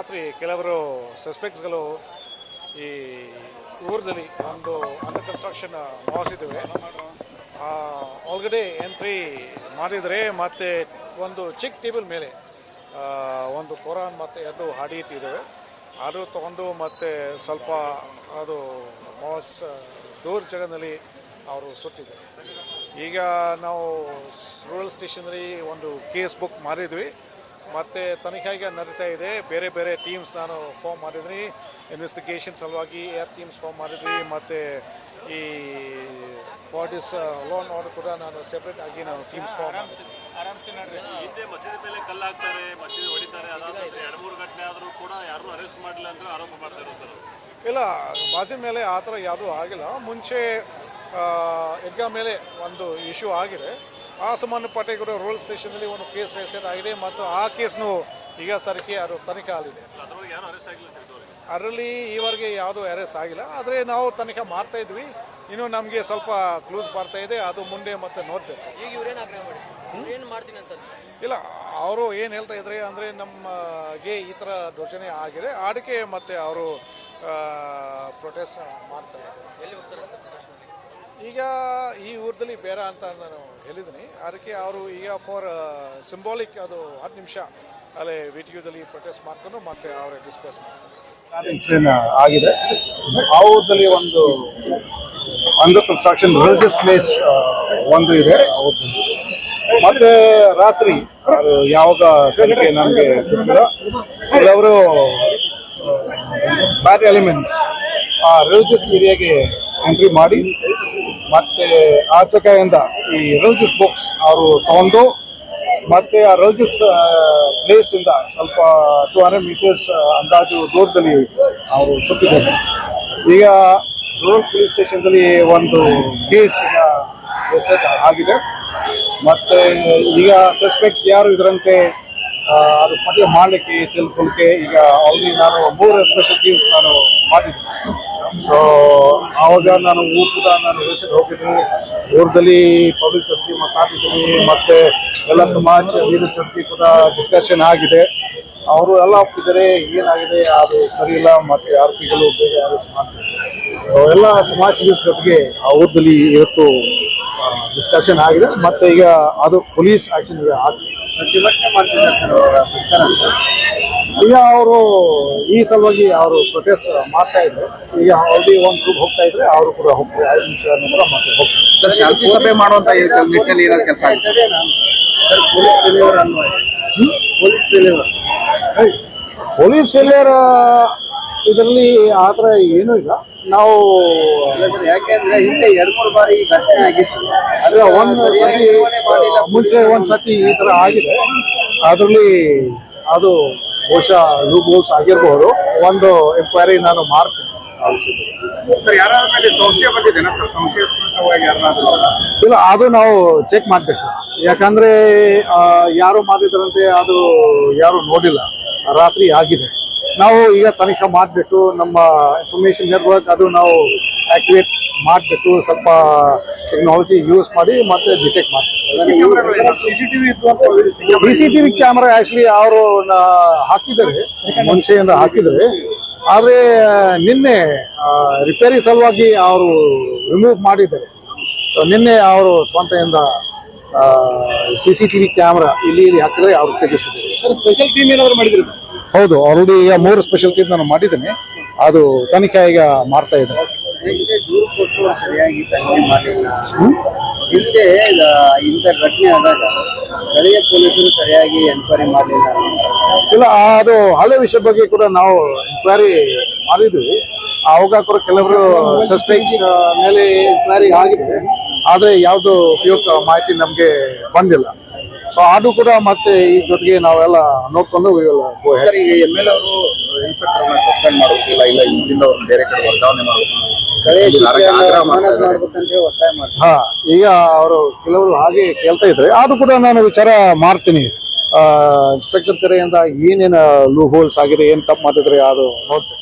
ರಾತ್ರಿ ಕೆಲವರು ಸಸ್ಪೆಕ್ಟ್ಸ್ಗಳು ಈ ಊರಿನಲ್ಲಿ ಒಂದು ಅಂಡರ್ ಕನ್ಸ್ಟ್ರಕ್ಷನ್ ಮಾಸಿದ್ದೇವೆ ಒಳಗಡೆ ಎಂಟ್ರಿ ಮಾಡಿದರೆ ಮತ್ತು ಒಂದು ಚಿಕ್ಕ ಟೇಬಲ್ ಮೇಲೆ ಒಂದು ಕೊರಾನ್ ಮತ್ತು ಎರಡು ಹಾಡಿ ಇಟ್ಟಿದ್ದೇವೆ. ಅದು ತಗೊಂಡು ಮತ್ತು ಸ್ವಲ್ಪ ಅದು ಮಾಸ್ ದೂರ ಜಾಗದಲ್ಲಿ ಅವರು ಸುಟ್ಟಿದ್ದಾರೆ. ಈಗ ನಾವು ರೂರಲ್ ಸ್ಟೇಷನಲ್ಲಿ ಒಂದು ಕೇಸ್ ಬುಕ್ ಮಾಡಿದ್ವಿ. ಮತ್ತು ತನಿಖೆಗೆ ನಡೀತಾ ಇದೆ. ಬೇರೆ ಬೇರೆ ಟೀಮ್ಸ್ ನಾನು ಫಾರ್ಮ್ ಮಾಡಿದ್ರಿ ಇನ್ವೆಸ್ಟಿಗೇಷನ್ ಸಲುವಾಗಿ ಏರ್ ಟೀಮ್ಸ್ ಫಾರ್ಮ್ ಮಾಡಿದ್ರಿ ಮತ್ತು ಈ ಫಾರ್ಟಿಸ್ ಲೋನ್ ಆರ್ಡರ್ ಕೂಡ ನಾನು ಸೆಪ್ರೇಟ್ ಆಗಿ ನಾನು ಟೀಮ್ಸ್ ಫಾರ್ಮ್ ಹಿಂದೆ ಮಸೀದಿ ಮೇಲೆ ಕಲ್ಲು ಹಾಕ್ತಾರೆ ಮಸೀದಿ ಹೊಡಿತಾರೆ ಎರಡು ಮೂರು ಗಂಟೆ ಆದರೂ ಕೂಡ ಅರೆಸ್ಟ್ ಮಾಡಿಲ್ಲ ಆರೋಪ ಮಾಡ್ತಾರೆ ಸರ್ ಇಲ್ಲ ಬಾಜಿ ಮೇಲೆ ಆ ಥರ ಯಾವುದೂ ಆಗಿಲ್ಲ. ಮುಂಚೆ ಎಡ್ಗಾ ಮೇಲೆ ಒಂದು ಇಶ್ಯೂ ಆಗಿದೆ. ಆ ಸಂಬಂಧಪಟ್ಟ ಕೂಡ ರೂರಲ್ ಸ್ಟೇಷನ್ನಲ್ಲಿ ಒಂದು ಕೇಸ್ ರಿಜಿಸ್ಟರ್ ಆಗಿದೆ ಮತ್ತು ಆ ಕೇಸ್ನು ಈಗ ಸರಕ್ಕೆ ಅದು ತನಿಖೆ ಆಗಿದೆ ಅದರಲ್ಲಿ ಈವರೆಗೆ ಯಾವುದೂ ಅರೆಸ್ಟ್ ಆಗಿಲ್ಲ. ಆದರೆ ನಾವು ತನಿಖೆ ಮಾಡ್ತಾ ಇದ್ವಿ. ಇನ್ನು ನಮಗೆ ಸ್ವಲ್ಪ ಕ್ಲೂಸ್ ಬರ್ತಾ ಇದೆ. ಅದು ಮುಂದೆ ಮತ್ತೆ ನೋಡಬೇಕು. ಈಗ ಇವ್ರೇನು ಆಗ್ರಹ ಏನು ಮಾಡ್ತೀನಿ ಅಂತ ಇಲ್ಲ ಅವರು ಏನು ಹೇಳ್ತಾ ಇದ್ರೆ ಅಂದರೆ ನಮಗೆ ಈ ಥರ ದೋಷಣೆ ಆಗಿದೆ. ಅದಕ್ಕೆ ಮತ್ತೆ ಅವರು ಪ್ರೊಟೆಸ್ಟ್ ಮಾಡ್ತಾ ಇದ್ದಾರೆ? ಈಗ ಈ ಊರದಲ್ಲಿ ಬೇರೆ ಅಂತ ನಾನು ಹೇಳಿದ್ದೀನಿ. ಅದಕ್ಕೆ ಅವರು ಈಗ ಫಾರ್ ಸಿಂಬಾಲಿಕ್ ಅದು ಹತ್ತು ನಿಮಿಷ ಅಲ್ಲೇ ವಿಟಿಯುದಲ್ಲಿ ಪ್ರೊಟೆಸ್ಟ್ ಮಾಡ್ಕೊಂಡು ಮತ್ತೆ ಅವರ ಡಿಸ್ಕಸ್ ಮಾಡ್ತಾರೆ. ಆಗಿದೆ. ಆ ಊರಲ್ಲಿ ಒಂದು ಅಂಡರ್ ಕನ್ಸ್ಟ್ರಕ್ಷನ್ ರಿಲಿಜಿಯಸ್ ಪ್ಲೇಸ್ ಒಂದು ಇದೆ. ಮತ್ತೆ ರಾತ್ರಿ ಯಾವಾಗ ಸಂಖ್ಯೆ ನಮಗೆ ಗೊತ್ತಿಲ್ಲ. ಕೆಲವರು ಬ್ಯಾಡ್ ಎಲಿಮೆಂಟ್ಸ್ ಆ ರಿಲಿಜಿಯಸ್ ಏರಿಯಾಗೆ ಎಂಟ್ರಿ ಮಾಡಿ ಮತ್ತೆ ಆಚಕೆಯಿಂದ ಈ ರಿಲಿಜಿಯಸ್ ಬುಕ್ಸ್ ಅವರು ತಗೊಂಡು, ಮತ್ತೆ ಆ ರಿಲಿಜಿಯಸ್ ಪ್ಲೇಸ್ ಇಂದ ಸ್ವಲ್ಪ ಟೂ ಹಂಡ್ರೆಡ್ ಮೀಟರ್ಸ್ ಅಂದಾಜು ದೂರದಲ್ಲಿ ಅವರು ಸುತ್ತಿದ್ದಾರೆ. ಈಗ ರೂರಲ್ ಪೊಲೀಸ್ ಸ್ಟೇಷನ್ ಸ್ಟೇಷನ್ದಲ್ಲಿ ಒಂದು ಕೇಸ್ ಆಗಿದೆ. ಮತ್ತೆ ಈಗ ಸಸ್ಪೆಕ್ಟ್ಸ್ ಯಾರು ಇದರಂತೆ ಅದು ಪತ್ತೆ ಮಾಡಲಿಕ್ಕೆ ತಿಳ್ಕೊಳ್ಳಿಕ್ಕೆ ಈಗ ಆಲ್ರೆಡಿ ನಾನು ಮೂರು ಸ್ಪೆಷಲ್ ಟೀಮ್ಸ್ ನಾನು ಮಾಡಿದ್ದೆ ಸೊ ಆವಾಗ ನಾನು ಊರು ಕೂಡ ನಾನು ವೇಷಕ್ಕೆ ಹೋಗಿದ್ದೀನಿ ಊರದಲ್ಲಿ ಪಬ್ಲಿಕ್ ಜೊತೆಗೆ ಮಾತಾಡಿದ್ದೀನಿ ಮತ್ತೆ ಎಲ್ಲ ಸಮಾಜ ಲೀಡರ್ ಜೊತೆಗೆ ಕೂಡ ಡಿಸ್ಕಷನ್ ಆಗಿದೆ. ಅವರು ಎಲ್ಲ ಒಪ್ಪಿದ್ದಾರೆ, ಏನಾಗಿದೆ ಅದು ಸರಿ ಇಲ್ಲ, ಮತ್ತೆ ಆರೋಪಿಗಳು ಬೇರೆ ಯಾರು ಸೊ ಎಲ್ಲ ಸಮಾಜ ಲೀಡರ್ ಜೊತೆಗೆ ಆ ಊರದಲ್ಲಿ ಇವತ್ತು ಡಿಸ್ಕಷನ್ ಆಗಿದೆ. ಮತ್ತೆ ಈಗ ಅದು ಪೊಲೀಸ್ ಆಕ್ಷನ್ ಈಗ ಆಗಿದೆ ಈಗ ಅವರು ಈ ಸಲುವಾಗಿ ಅವರು ಪ್ರೊಟೆಸ್ಟ್ ಮಾಡ್ತಾ ಇದ್ರು. ಈಗ ಆಲ್ರೆಡಿ ಒಂದು ಗ್ರೂಪ್ ಹೋಗ್ತಾ ಇದ್ರೆ ಅವರು ಕೂಡ ಹೋಗ್ತಾರೆ. ಐದು ನಿಮಿಷ ನಂತರ ಮತ್ತೆ ಹೋಗ್ತಾರೆ. ಶಾಂತಿ ಸಭೆ ಮಾಡುವಂತ ನಿಟ್ಟಿನಲ್ಲಿ ಏನಾದ್ರು ಕೆಲಸ ಆಗಿದೆ. ಪೊಲೀಸ್ ಫೇಲಿಯರ್ ಇದರಲ್ಲಿ ಆ ಥರ ಏನೂ ಇಲ್ಲ. ನಾವು ಯಾಕೆಂದ್ರೆ ಹಿಂದೆ ಎರಡು ಮೂರು ಬಾರಿ ಘಟನೆ ಆಗಿತ್ತು. ಅದೇ ಒಂದು ಮುಂಚೆ ಒಂದು ಸತಿ ಈ ಥರ ಆಗಿದೆ. ಅದರಲ್ಲಿ ಅದು ಬಹುಶಃ ಲೂಬೋಲ್ಸ್ ಆಗಿರ್ಬೋದು ಒಂದು ಎಂಕ್ವೈರಿ ನಾನು ಮಾಡ್ತೀನಿ. ಇಲ್ಲ ಅದು ನಾವು ಚೆಕ್ ಮಾಡಬೇಕು. ಯಾಕಂದ್ರೆ ಯಾರು ಮಾಡಿದ್ರಂತೆ ಅದು ಯಾರು ನೋಡಿಲ್ಲ. ರಾತ್ರಿ ಆಗಿದೆ. ನಾವು ಈಗ ತನಿಖೆ ಮಾಡಬೇಕು ನಮ್ಮ ಇನ್ಫಾರ್ಮೇಶನ್ ನೆಟ್ವರ್ಕ್ ಅದು ನಾವು ಆಕ್ಟಿವೇಟ್ ಮಾಡಬೇಕು ಸ್ವಲ್ಪ ಟೆಕ್ನಾಲಜಿ ಯೂಸ್ ಮಾಡಿ ಮತ್ತೆ ಡಿಟೆಕ್ಟ್ ಮಾಡಬೇಕು ಸಿಸಿಟಿವಿ ಕ್ಯಾಮ್ರಾ ಆಕ್ಚುಲಿ ಅವರು ಹಾಕಿದ್ದಾರೆ ಮುಂಚೆಯಿಂದ ಹಾಕಿದ್ದಾರೆ. ಆದರೆ ನಿನ್ನೆ ರಿಪೇರಿ ಸಲುವಾಗಿ ಅವರು ರಿಮೂವ್ ಮಾಡಿದ್ದಾರೆ. ಸೊ ನಿನ್ನೆ ಅವರು ಸ್ವಂತದಿಂದ ಸಿ ಸಿ ಟಿವಿ ಕ್ಯಾಮ್ರಾ ಇಲ್ಲಿ ಇಲ್ಲಿ ಹಾಕಿದ್ರೆ ಅವ್ರು ತೆಗೆಸಿದ್ದಾರೆ. ಸ್ಪೆಷಲ್ ಟೀಮ್ ಏನಾದ್ರು ಮಾಡಿದ್ರಿ ಹೌದು ಆಲ್ರೆಡಿ ಈಗ ಮೂರು ಸ್ಪೆಷಲ್ ಟೀಮ್ ನಾನು ಮಾಡಿದ್ದೇನೆ. ಅದು ತನಿಖೆ ಈಗ ಮಾಡ್ತಾ ಇದ್ದಾರೆ. ಹಿಂದೆ ಇಂಥ ಘಟನೆ ಆದಾಗ ಸ್ಥಳೀಯ ಪೊಲೀಸರು ಸರಿಯಾಗಿ ಎನ್ಕ್ವೈರಿ ಮಾಡಲಿಲ್ಲ. ಇಲ್ಲ ಅದು ಹಳೆ ವಿಷಯ ಬಗ್ಗೆ ಕೂಡ ನಾವು ಎನ್ಕ್ವೈರಿ ಮಾಡಿದ್ವಿ. ಅವಾಗ ಕೂಡ ಕೆಲವರು ಸಸ್ಪೆಕ್ಟ್ ಮೇಲೆ ಎನ್ಕ್ವೈರಿ ಆಗಿದೆ ಆದರೆ ಯಾವುದು ಉಪಯುಕ್ತ ಮಾಹಿತಿ ನಮಗೆ ಬಂದಿಲ್ಲ. ಸೊ ಅದು ಕೂಡ ಮತ್ತೆ ಈ ಜೊತೆಗೆ ನಾವೆಲ್ಲ ನೋಡ್ಕೊಂಡು ಎಂ ಎಲ್ ಅವರು ಇನ್ಸ್ಪೆಕ್ಟರ್ ಸಸ್ಪೆಂಡ್ ಮಾಡೋದಿಲ್ಲ ಇಲ್ಲ ಇಲ್ಲಿಂದ ಅವ್ರು ಬೇರೆ ಕಡೆ ವರ್ಗಾವಣೆ ಮಾಡಬೇಕು ಮಾಡ್ತಾರೆ ಹಾ ಈಗ ಅವರು ಕೆಲವರು ಹಾಗೆ ಕೇಳ್ತಾ ಇದ್ರೆ ಅದು ಕೂಡ ನಾನು ವಿಚಾರ ಮಾಡ್ತೀನಿ. ಇನ್ಸ್ಪೆಕ್ಟರ್ ಕಡೆಯಿಂದ ಏನೇನು ಲೂ ಹೋಲ್ಸ್ ಆಗಿದೆ ಏನು ತಪ್ಪು ಮಾಡಿದ್ರೆ ಅದು ನೋಡ್ತೀನಿ